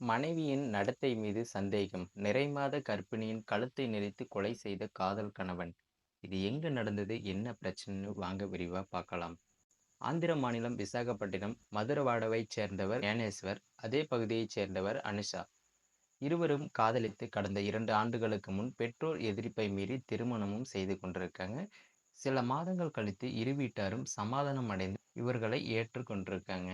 மனைவியின் நடத்தை மீது சந்தேகம். நிறைமாத கர்ப்பிணியின் கழுத்தை நெறித்து கொலை செய்த காதல் கணவன். இது எங்க நடந்தது? என்ன பிரச்சனைன்னு வாங்க விரிவா பார்க்கலாம். ஆந்திர மாநிலம் விசாகப்பட்டினம் மதுரவாடவைச் சேர்ந்தவர் ஞானேஸ்வர் அதே பகுதியைச் சேர்ந்தவர் அனுஷா. இருவரும் காதலித்து கடந்த இரண்டு ஆண்டுகளுக்கு முன் பெற்றோர் எதிர்ப்பை மீறி திருமணமும் செய்து கொண்டிருக்காங்க. சில மாதங்கள் கழித்து இரு வீட்டாரும் சமாதானம் அடைந்து இவர்களை ஏற்றுக்கொண்டிருக்காங்க.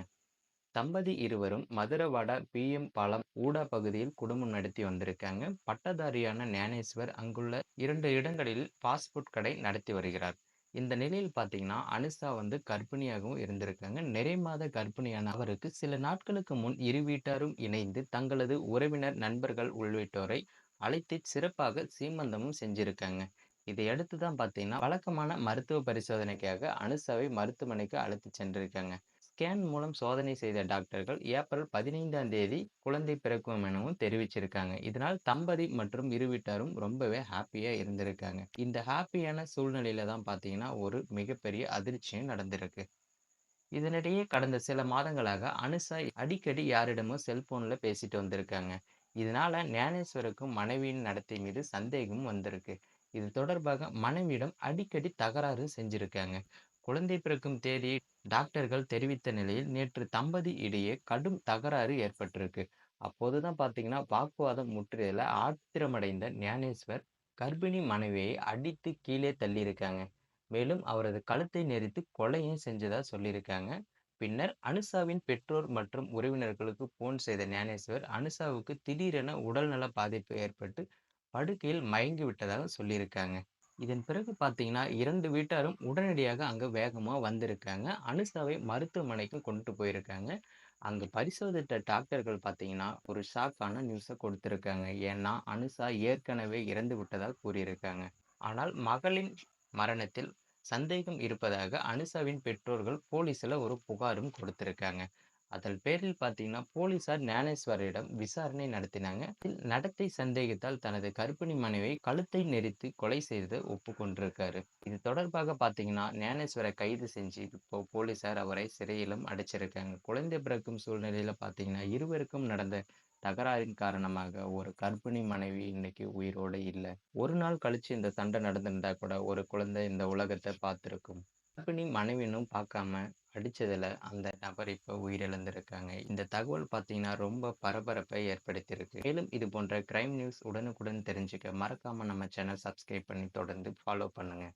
தம்பதி இருவரும் மதுரவாடா பி. எம். பாலம் ஊடா பகுதியில் குடும்பம் நடத்தி வந்திருக்காங்க. பட்டதாரியான ஞானேஸ்வர் அங்குள்ள இரண்டு இடங்களில் பாஸ்போர்ட் கடை நடத்தி வருகிறார். இந்த நிலையில் பார்த்தீங்கன்னா அனுஷா வந்து கர்ப்பிணியாகவும் இருந்திருக்காங்க. நிறை மாத கர்ப்பிணியான அவருக்கு சில நாட்களுக்கு முன் இரு வீட்டாரும் இணைந்து தங்களது உறவினர் நண்பர்கள் உள்ளிட்டோரை அழைத்து சிறப்பாக சீமந்தமும் செஞ்சிருக்காங்க. இதையடுத்து தான் பார்த்தீங்கன்னா வழக்கமான மருத்துவ பரிசோதனைக்காக அனுஷாவை மருத்துவமனைக்கு அழைத்து சென்றிருக்காங்க. ஸ்கேன் மூலம் சோதனை செய்த டாக்டர்கள் ஏப்ரல் பதினைந்தாம் தேதி குழந்தை பிறக்கும் எனவும் தெரிவிச்சிருக்காங்க. இதனால் தம்பதி மற்றும் இரு வீட்டாரும் ரொம்பவே ஹாப்பியா இருந்திருக்காங்க. இந்த ஹாப்பியான சூழ்நிலையில தான் பார்த்தீங்கன்னா ஒரு மிகப்பெரிய அதிர்ச்சியும் நடந்திருக்கு. இதனிடையே கடந்த சில மாதங்களாக அனுசா அடிக்கடி யாரிடமோ செல்போன்ல பேசிட்டு வந்திருக்காங்க. இதனால ஞானேஸ்வருக்கும் மனைவியின் நடத்தை மீது சந்தேகமும் வந்திருக்கு. இது தொடர்பாக மனைவியிடம் அடிக்கடி தகராறு செஞ்சிருக்காங்க. குழந்தை பிறக்கும் தேதியை டாக்டர்கள் தெரிவித்த நிலையில் நேற்று தம்பதி இடையே கடும் தகராறு ஏற்பட்டிருக்கு. அப்போதுதான் பார்த்தீங்கன்னா வாக்குவாதம் முற்றியதில் ஆத்திரமடைந்த ஞானேஸ்வர் கர்ப்பிணி மனைவியை அடித்து கீழே தள்ளியிருக்காங்க. மேலும் அவரது கழுத்தை நெரித்து கொலையும் செஞ்சதா சொல்லியிருக்காங்க. பின்னர் அனுஷாவின் பெற்றோர் மற்றும் உறவினர்களுக்கு போன் செய்த ஞானேஸ்வர் அனுஷாவுக்கு திடீரென உடல்நல பாதிப்பு ஏற்பட்டு படுக்கையில் மயங்கி விட்டதாக சொல்லியிருக்காங்க. இதன் பிறகு பார்த்தீங்கன்னா இரண்டு வீட்டாரும் உடனடியாக அங்கே வேகமாக வந்திருக்காங்க. அனுஷாவை மருத்துவமனைக்கு கொண்டு போயிருக்காங்க. அங்கே பரிசோதித்த டாக்டர்கள் பார்த்தீங்கன்னா ஒரு ஷாக்கான நியூஸை கொடுத்துருக்காங்க. ஏன்னா அனுஷா ஏற்கனவே இறந்து விட்டதால் கூறியிருக்காங்க. ஆனால் மகளின் மரணத்தில் சந்தேகம் இருப்பதாக அனுஷாவின் பெற்றோர்கள் போலீஸில் ஒரு புகாரும் கொடுத்திருக்காங்க. அதன் பேரில் பார்த்தீங்கன்னா போலீசார் ஞானேஸ்வரிடம் விசாரணை நடத்தினாங்க. நடத்தை சந்தேகத்தால் தனது கர்ப்பிணி மனைவியை கழுத்தை நெரித்து கொலை செய்து ஒப்புக்கொண்டிருக்காரு. இது தொடர்பாக பார்த்தீங்கன்னா ஞானேஸ்வரை கைது செஞ்சு இப்போ போலீசார் அவரை சிறையிலும் அடைச்சிருக்காங்க. குழந்தை பிறக்கும் சூழ்நிலையில பார்த்தீங்கன்னா இருவருக்கும் நடந்த தகராறின் காரணமாக ஒரு கர்ப்பிணி மனைவி இன்னைக்கு உயிரோடு இல்லை. ஒரு நாள் கழிச்சு இந்த சண்டை நடந்திருந்தா கூட ஒரு குழந்தை இந்த உலகத்தை பார்த்துருக்கும். கர்ப்பிணி மனைவினும் பார்க்காம அடிச்சதுல அந்த நபர் இப்போ உயிரிழந்திருக்காங்க. இந்த தகவல் பார்த்தீங்கன்னா ரொம்ப பரபரப்பை ஏற்படுத்தியிருக்கு. மேலும் இது போன்ற கிரைம் நியூஸ் உடனுக்குடன் தெரிஞ்சுக்க மறக்காம நம்ம சேனல் சப்ஸ்கிரைப் பண்ணி தொடர்ந்து ஃபாலோ பண்ணுங்க.